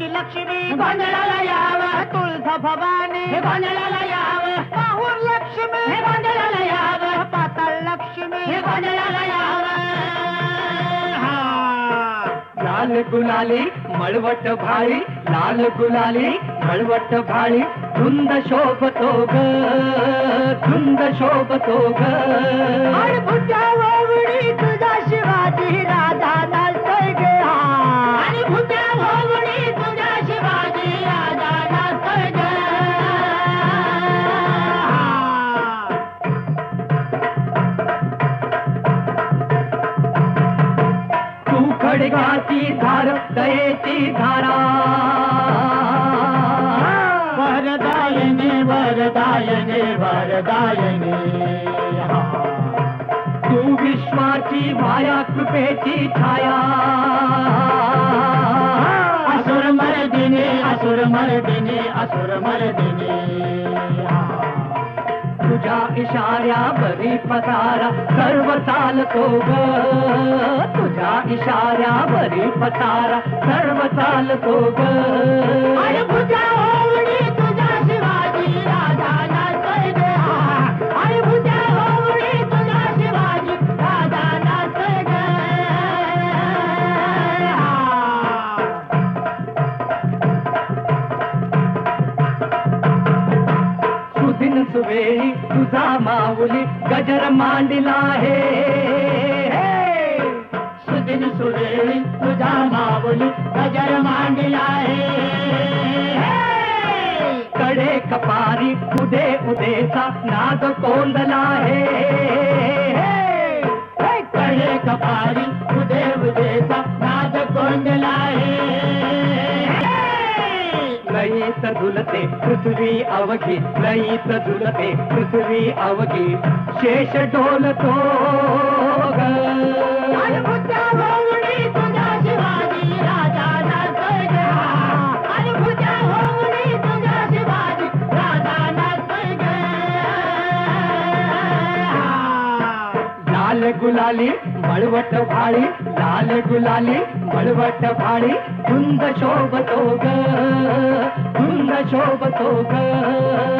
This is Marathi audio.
गावची लक्ष्मी गोंधळाला यावं. तुळजा भवानी हे गोंधळाला यावं. पाहून लक्ष्मी? हे गोंधळाला यावं. पाताळ लक्ष्मी. हे गोंधळाला यावं. हा. लाल गुलाली मळवट भाळी. लाल गुलाली मळवट भाळी. धुंद शोभतो ग. धुंद शोभतो ग. भुजा खडगाची धार दयेची धारा. वरदायिनी वरदायिनी वरदायिनी. तू विश्वाची माया कृपेची छाया. असुर मर्दिनी असुर मर्दिनी असुर मर्दिनी तुझ्या इशाऱ्यावरी पसारा सर्व चालतो ग तुझ्या इशाऱ्यावरी पसारा सर्व चालतो ग विनसुवेळी तुझा माऊली गजर मांडिला आहे. सुदिन सुवेळी तुझा माऊली गजर मांडिला आहे. कडे कपारी उदे उदेचा नाद कोंदला आहे. कडे कपारी लईत झुलते पृथ्वी अवघी लईत झुलते पृथ्वी अवघी. शेष ग. लाल गुलाली मळवट भाळी लाल गुलाली मळवट भाळी धुंद शोभतो ग शोभतो क?